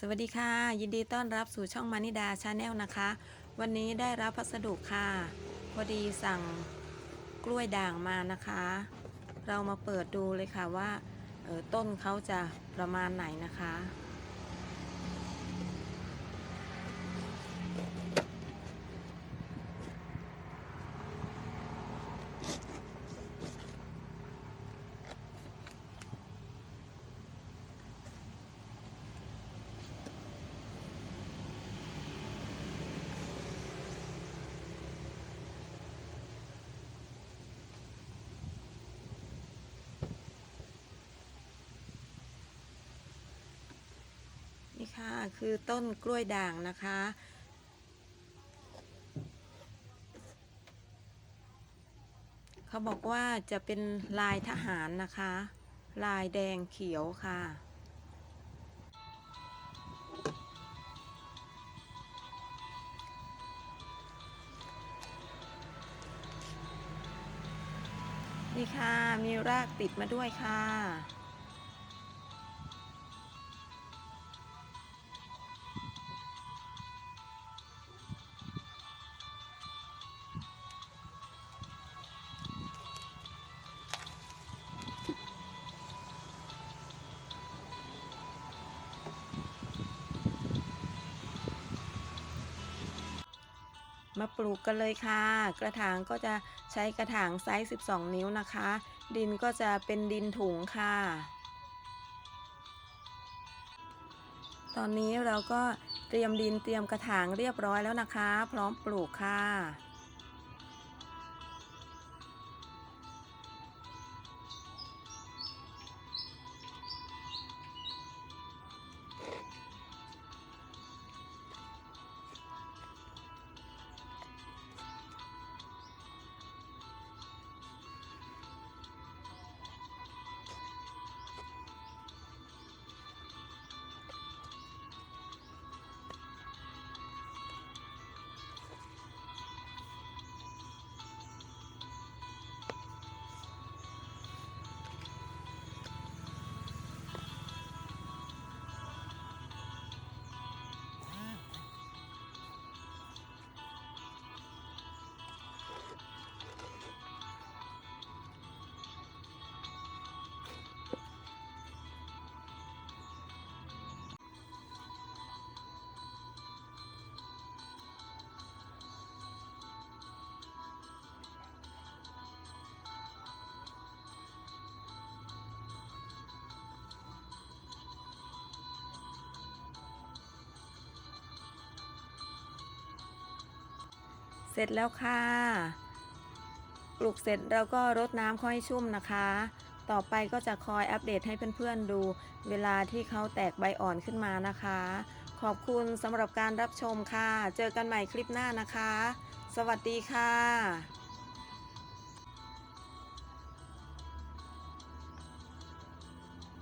สวัสดีค่ะ ยินดีต้อนรับสู่ช่องมานิดาชาแนลนะคะ วันนี้ได้รับพัสดุค่ะ พอดีสั่งกล้วยด่างมานะคะ เรามาเปิดดูเลยค่ะว่าออต้นเขาจะประมาณไหนนะคะ ค่ะคือต้นกล้วยด่างนะคะ เขาบอกว่าจะเป็นลายทหารนะคะ ลายแดงเขียวค่ะนี่ค่ะ มีรากติดมาด้วยค่ะ มาปลูกกันเลยค่ะ กระถางก็จะใช้กระถางไซส์ 12 นิ้วนะคะ ดินก็จะเป็นดินถุงค่ะ ตอนนี้เราก็เตรียมดินเตรียมกระถางเรียบร้อยแล้วนะคะ พร้อมปลูกค่ะ ร็จแล้วค่ะ ปลูกเสร็จเราก็รดน้ำค่อยชุ่มนะคะ ต่อไปก็จะคอยอัปเดตให้เพื่อนๆดู เวลาที่เขาแตกใบอ่อนขึ้นมานะคะ ขอบคุณสำหรับการรับชมค่ะ เจอกันใหม่คลิปหน้านะคะ สวัสดีค่ะ